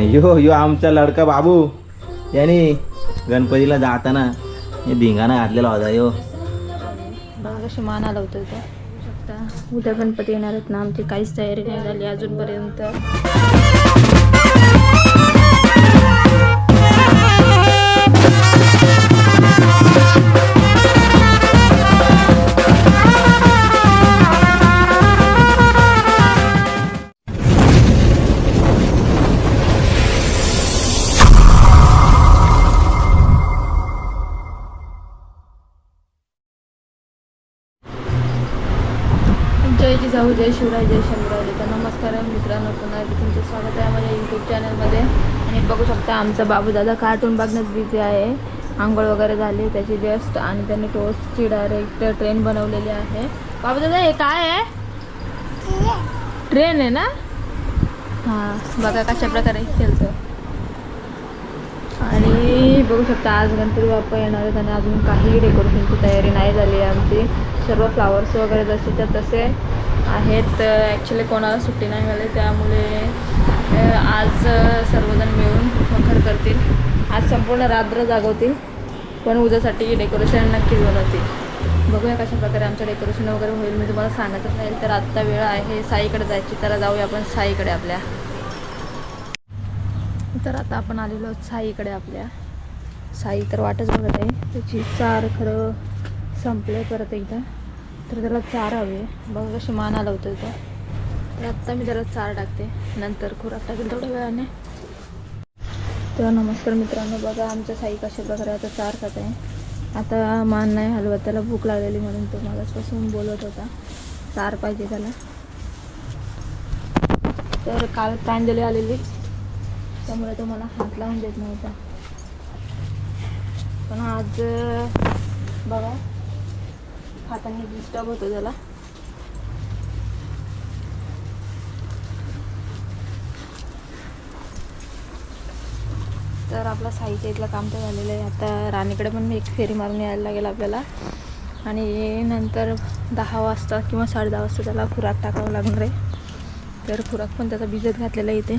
यो यो आमचा लडका बाबू. याने गणपतीला जाताना हे धिंगाणा घातलेला होता यो. मागाशी मान आला तो बघू उद्या गणपती येणार आहेत ना आमची काहीच तयारी नाही झाली अजूनपर्यंत. जय शिवराय जय शंभरावली तर नमस्कार मित्रांनो. पुन्हा एकदा तुमचं स्वागत आहे माझ्या यूट्यूब चॅनलमध्ये आणि बघू शकता आमचा बाबू दादा कार्टून बघण्यात बिझी आहे. आंघोळ वगैरे झाली त्याची जस्ट आणि त्यांनी टोस्टची डायरेक्ट ट्रेन बनवलेली आहे. बाबू दादा हे काय आहे? ट्रेन आहे ना? हां बघा कशा प्रकारे खेळतो आणि बघू शकता आज गणपती बाप्पा येणार आहेत आणि अजून काही डेकोरेशनची तयारी नाही झाली आहे आमची. सर्व फ्लावर्स वगैरे जसे त्या तसे आहेत. ॲक्च्युली कोणाला सुट्टी नाही मिळाली त्यामुळे आज सर्वजण मिळून मखर करतील. आज संपूर्ण रात्र जागवतील पण उद्यासाठी डेकोरेशन नक्की बनवतील. बघूया कशा प्रकारे आमचं डेकोरेशन वगैरे होईल. मी तुम्हाला सांगतच नाही तर आत्ता वेळ आहे साईकडे जायची. तर जाऊया आपण साईकडे आपल्या. तर आता आपण आलेलो आहोत साईकडे आपल्या. साई तर वाटच बघत आहे. त्याची चार खरं संपले परत एकदा. तर त्याला चार हवे बघा कशी मान लावतोय तो. तर आत्ता मी त्याला चार टाकते. नंतर खुराक टाकेल थोड्या वेळाने. तर नमस्कार मित्रांनो बघा आमच्या साई कशा प्रकारे आता चार खात आहे. आता मान नाही हलवत त्याला भूक लागलेली म्हणून तो मागासपासून बोलत होता. चार पाहिजे त्याला. तर काल प्रांजली आलेली. त्यामुळे तो मला हात लावून देत नव्हता. पण आज बघा हाताने डिस्टर्ब होतो त्याला. तर आपला साईच्या इथलं काम तर झालेलं आहे. आता राणीकडे पण एक फेरी मारून यायला लागेल आपल्याला. आणि नंतर दहा वाजता किंवा साडे दहा वाजता त्याला खुराक टाकावं लागणार आहे. तर खुराक पण त्याचा भिजत घातलेला आहे इथे.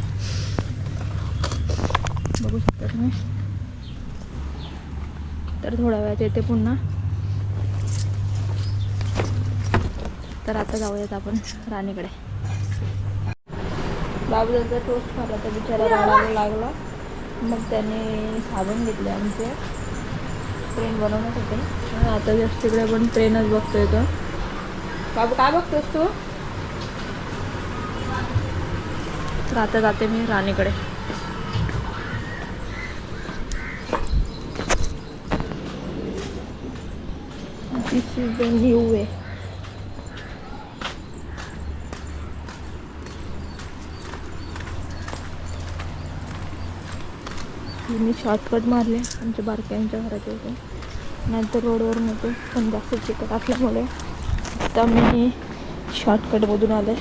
बघू शकता तुम्ही. तर थोड्या वेळात येते पुन्हा. तर आता जाऊयात आपण राणीकडे. बाबूचा टोस्ट खाला तर बिचारा रडायला लागला. मग त्याने साबण घेतले आमचे. ट्रेन बनवण्यात आणि आता जस्ट तिकडे पण ट्रेनच बघतोय तो. बाबू काय बघतोस तू? तर आता जाते मी राणीकडे. This is the new way. मी शॉर्टकट मारले आमच्या बारक्यांच्या घराच्या इथे. नाहीतर रोडवर नव्हतो पण जास्त चिकट असल्यामुळे आता मी शॉर्टकटमधून आले.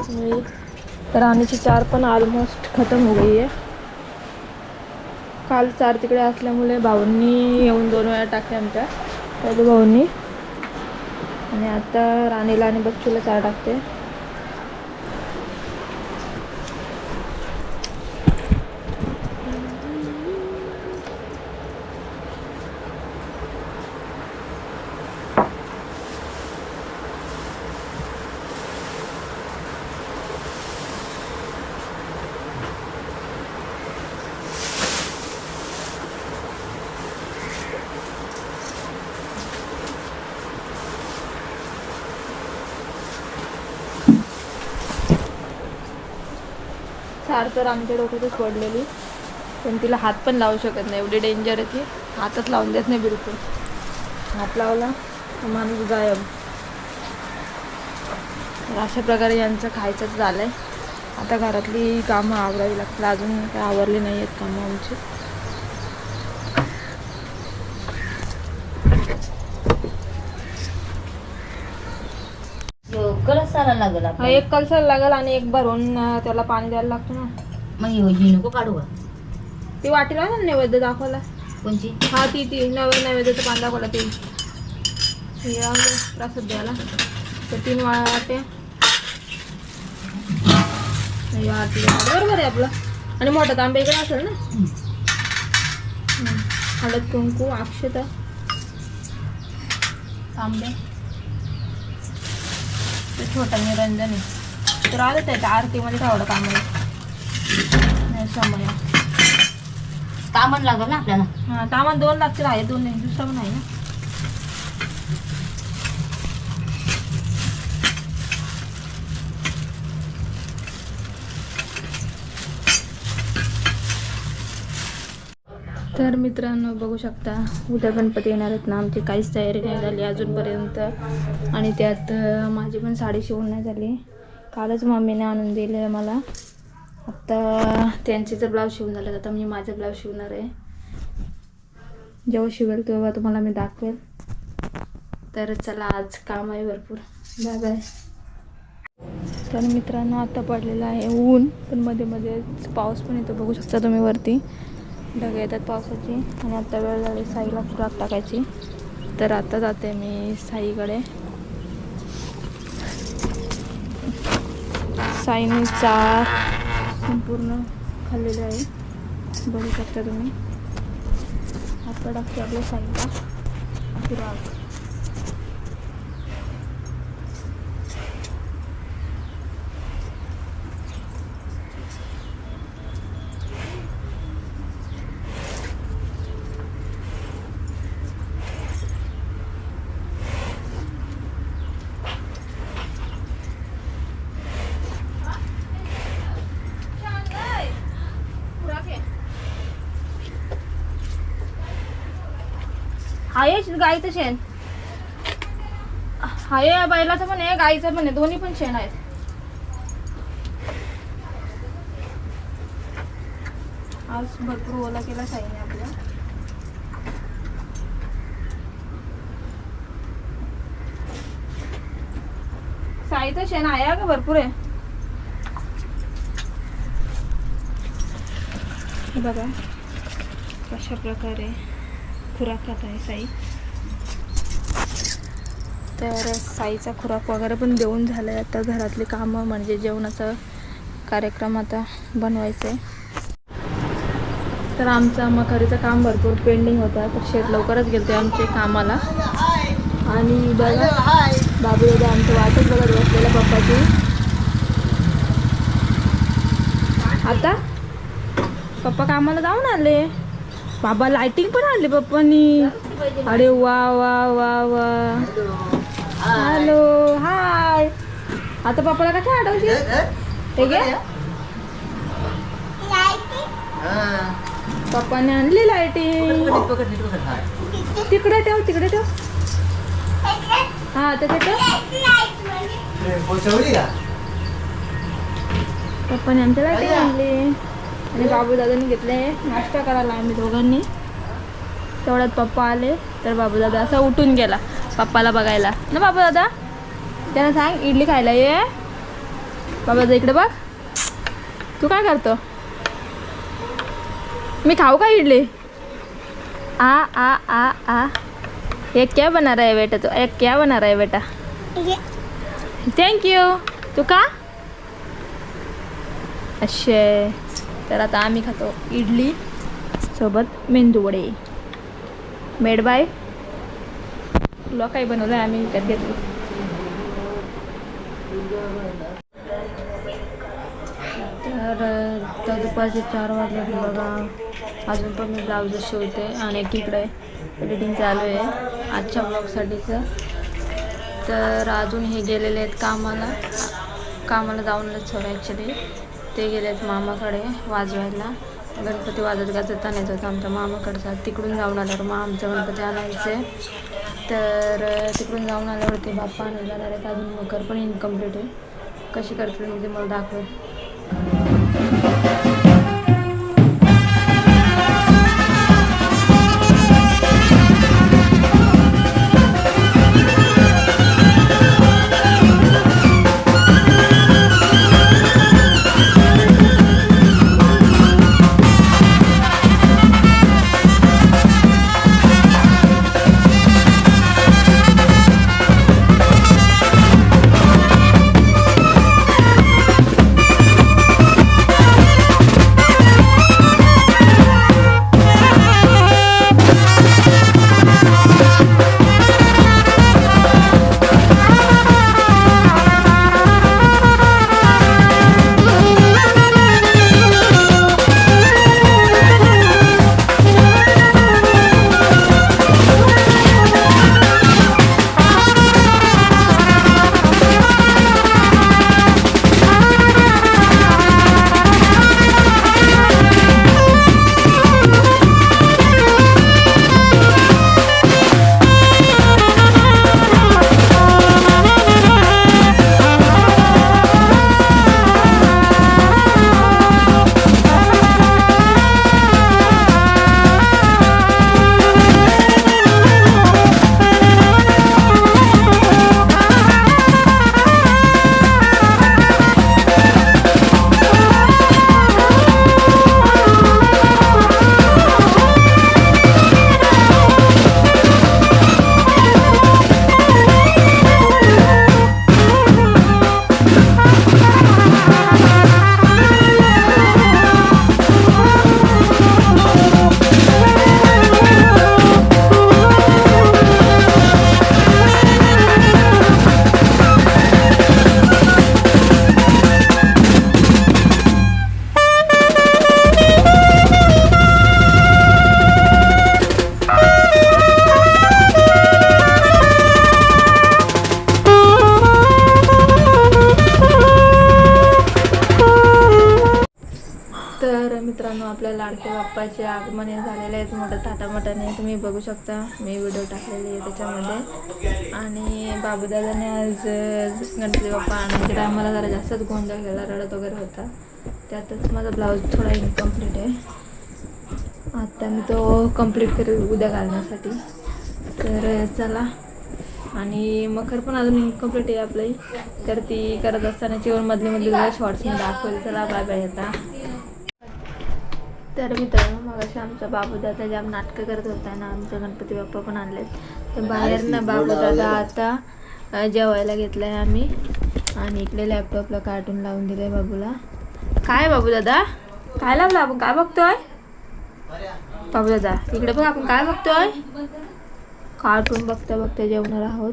आणि राणीची चार पण ऑलमोस्ट खतम हो गई आहे. काल चार तिकडे असल्यामुळे भाऊंनी येऊन दोन वेळा टाकले आमच्या. पहिले भाऊंनी. आणि आता राणीला आणि बच्चूला चार टाकते. चार तर आमच्या डोक्यातच पडलेली. पण तिला हात पण लावू शकत नाही. एवढी डेंजर आहे ती. हातच लावून देत नाही बिलकुल. हात लावला तर माणूस गायब. तर अशा प्रकारे यांचं खायचंच झालं आहे आता घरातली कामं आवरावी लागतील. अजून काही आवरली नाही आहेत कामं आमची. कलच सारा लागल हा आपल्याला. एक कलसाला लागेल आणि एक भरून अं, त्याला पाणी द्यायला लागतं ना मग योजी नको काढू का? ती वाटीला ना नैवेद्य दाखवला कोणची हा ती ती नवे नैवेद्याचं पान दाखवला ती हे प्रसाद द्यायला तर तीन वाट्या हे झाली. बरोबर आहे आपलं आणि मोठा तांबे इकडे असेल ना हम्म. हम्म. हळद कुंकू अक्षता तांबे ते छोटा निरंजन आहे. तर आलं त्याच्या आरतीमध्ये तेवढं काम नाही समय कामण लागल ना आपल्याला? हा तामान दोन लागतील आहे दोन नाही दुसरा पण आहे ना. तर मित्रांनो बघू शकता उद्या गणपती येणार आहेत ना. आमची काहीच तयारी नाही झाली अजूनपर्यंत. आणि त्यात माझी पण साडी शिवून नाही झाली. कालच मम्मीने आणून दिले आहे मला. आत्ता त्यांचे तर ब्लाऊज शिवून झाले आता मी माझे ब्लाऊज शिवणार आहे. जेव्हा शिवेल तेव्हा तुम्हाला मी दाखवेल. तर चला आज काम आहे भरपूर. बाय बाय तर मित्रांनो आता पडलेलं आहे ऊन. पण मध्ये मध्येच पाऊस पण येतो. बघू शकता तुम्ही वरती. ढग येतात पावसाची आणि आता वेळ झाली साईला खुराक टाकायची. तर आता जाते मी साईकडे. साईने चार संपूर्ण खाल्लेले आहे. बघू शकता तुम्ही. आता टाकते आपल्या साईला खुराक. आहे गाईचं शेण. आहे या बैलाचं पण आहे गाईचं पण आहे. दोन्ही पण शेण आहेत. आज भरपूर ओला केला साईने आपला. साईचं शेण आहे का भरपूर आहे. बघा कशा प्रकारे खुराक खात आहे साई. तर साईचा खुराक वगैरे पण देऊन झालं आहे आता घरातली कामं म्हणजे जेवणाचा कार्यक्रम आता बनवायचं आहे तर आमचं मखारीचं काम भरपूर पेंडिंग होतं. तर शेत लवकरच गेलते आमचे कामाला. आणि बघा बाबू दादा आमचं वाटच बघत बसलेलं पप्पाची. आता पप्पा कामाला जाऊन आले. बाबा लाइटिंग पण आणली पप्पानी. अरे वा वा वा वा. हॅलो हाय आता पप्पाला कशा आठवशील? ते घे पप्पाने आणली लाइटिंग तिकडे ठेव तिकडे ठेव. हा त्याच्यात ठेव. पप्पाने आमच्या लाईटिंग आणली. आणि बाबू दादानी घेतले. नाश्ता करायला आम्ही दोघांनी. तेवढ्यात पप्पा आले तर बाबू दादा असा उठून गेला. पप्पाला बघायला. ना बाबू दादा? त्यांना सांग इडली खायला ये. बाबा दादा इकडे बघ. तू काय करतो? मी खाऊ का इडली? आ आ आ आ. ये क्या बना रहा है बेटा तू? ये क्या बना रहा है बेटा? थँक्यू तू का? असे तर आता आम्ही खातो इडली सोबत मेंदू वडे मेड बाय तुला काही बनवलं आहे आम्ही विकत घेतलं. तर आता दुपारचे चार वाजले बघा. अजून पण मी ब्लाऊज शिवते आणि एकीकडे एडिटिंग चालू आहे आजच्या ब्लॉगसाठीचं तर. अजून हे गेलेले आहेत कामाला. कामाला जाऊनच सर ॲक्च्युली ते गेले आहेत मामाकडे वाजवायला. गणपती वाजत गाजत आणायचं होतं आमच्या मामाकडचा तिकडून जाऊन आल्यावर मग आमचं गणपती आणायचे. तर तिकडून जाऊन आल्यावरती बाप्पा आणायला जाणार आहेत. अजून मकर पण इनकम्प्लीट आहे. कशी करतील म्हणजे मला दाखवेल. मित्रांनो आपल्या लाडके बाप्पाचे आगमन हे झालेले आहेत. मोठं थाटामाटाने तुम्ही बघू शकता. मी व्हिडिओ टाकलेली आहे त्याच्यामध्ये. आणि बाबूदादाने आज गणपती बाप्पा आणायच्या टायमाला जरा जास्तच गोंधळ केला रडत वगैरे होता. त्यातच माझा ब्लाऊज थोडा इनकम्प्लीट आहे. आता मी तो कंप्लीट करेल उद्या घालण्यासाठी. तर चला. आणि मखर पण अजून इनकम्प्लीट आहे आपली तर ती करत असताना चिवर मधली मधली जरा शॉर्ट्स मी दाखवेल. चला बाय बाय आता. तर मित्रांनो मग असे आमचा बाबूदादा जाम नाटकं करत होता ना आमचा गणपती बाप्पा पण आणलेत. तर बाहेर ना बाबूदादा आता जेवायला घेतलंय आम्ही. आणि इकडे लॅपटॉपला कार्टून लावून दिलंय बाबूला. काय बाबूदादा? काय लावलं आपण? काय बघतोय? बाबूदादा इकडे बघ आपण काय बघतोय? कार्टून बघता बघता जेवणार आहोत.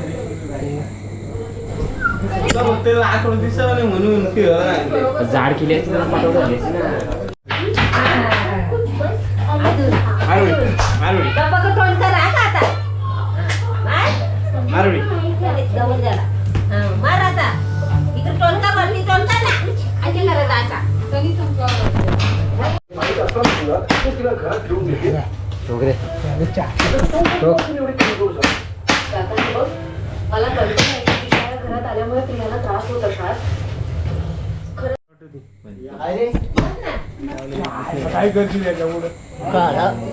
म्हणून झाड केली असती तर पाठवलं असती ना मार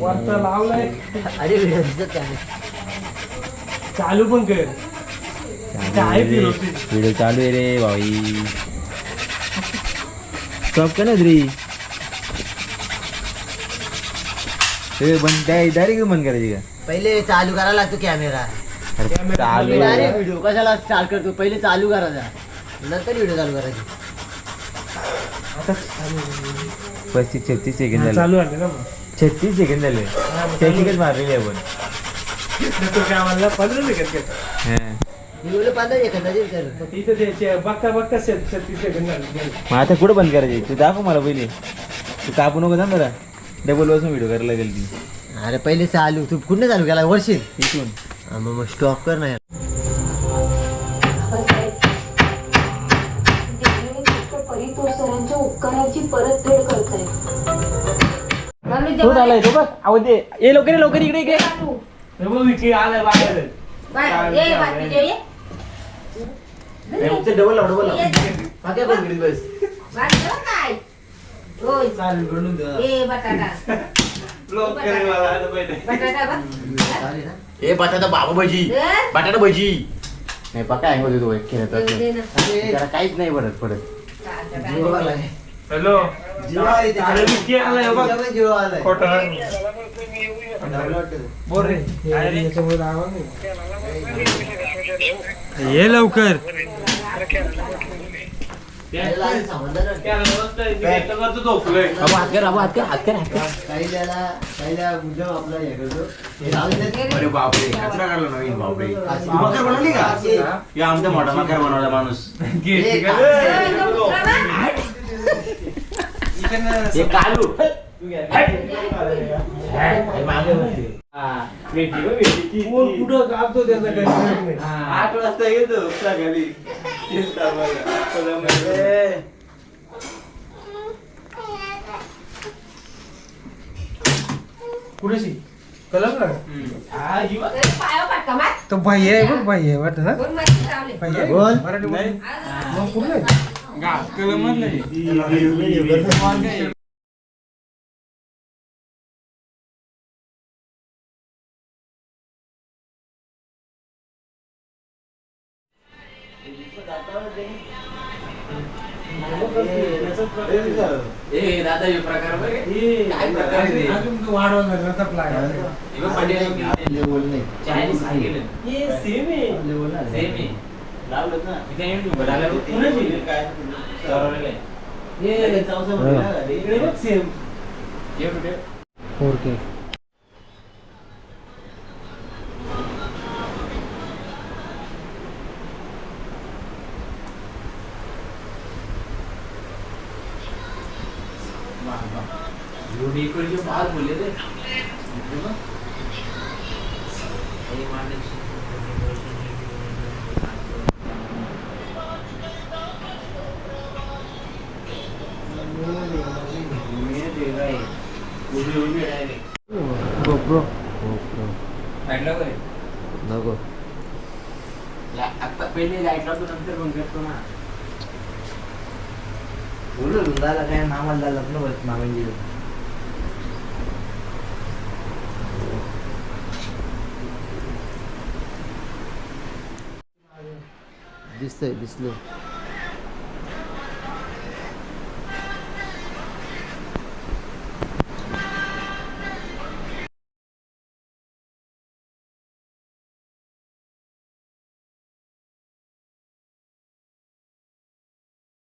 वरचा लावलाय. चालू पण कर. काय फिरवते? व्हिडिओ चालू आहे रे भाई. स्टॉप कर ना रे हे बंद डायरेक्ट बंद करायची का? पहिले चालू करायला लागतो कॅमेरा अरे चालू. डायरेक्ट व्हिडिओ कशाला स्टार्ट करतो? पहिले चालू करायचा नंतर व्हिडिओ चालू करायची. पस्तीस छत्तीस सेकंड झाले. चालू आहे ना मग. छत्तीस सेकंड झाले. सेकंडच मारलेली आपण. तो काय म्हणला पंधरा सेकंड घेतो हा. व्हिडिओला पंधरा एखादा कर मग तिथं त्याचे बघता बघता सेट छत्तीस झाले. मग आता कुठं बंद करायची? तू दाखव मला पहिले. तू कापू नको ना जरा. डबल बसून व्हिडिओ करायला लागेल ती. अरे पहिले चालू. तू कुठे चालू केला? वर्षील तिथून हा, मग स्टॉप कर ना यार. तो झालाय तो बघ. आवाज दे. ये लवकर ये, लवकर इकडे इकडे. हे बघ विकी आलाय बाहेर. डबल लाव, डबल बस. काय? दे. ए बटाटा. बटाटा. बघ चालेल ना? ए बटाटा बाबा भजी. बटाटा भजी नाही पक्का आहे होते तो खेळत दे ना. त्याला काहीच नाही पडत. पडत. हॅलो ये लवकर. अरे बापरे. कचरा काढला नवीन बापरे अशी- तू मकर बनवली का अशी- या आमचा मोठा मकर बनवला माणूस हे का- हे कालू कोण कुठं कापतो त्याचा काही कळत नाही. आठ वाजता येतो सकाळी कुठेशी कलम ना पायावर पाटका मार तो भाई आहे बघ भाई आहे वाटत ना कोण माहिती लावले भाई आहे बोल. मराठी बोल. मग कुठलं आहे? ए दादा हे प्रकार बघ काय प्रकार आहे? ते? हे पाटील लेवल नाही चायनीज आहे. गेलं. सेम आहे. लावलं ना. इथे येऊन उभं लागलं काय सरवलेलं आहे ये चौसा पहिले लाइट लावतो नंतर बंद करतो ना बोलू रुंदाला काय नामाला लग्न होत मामांजी दिसतंय दिसलं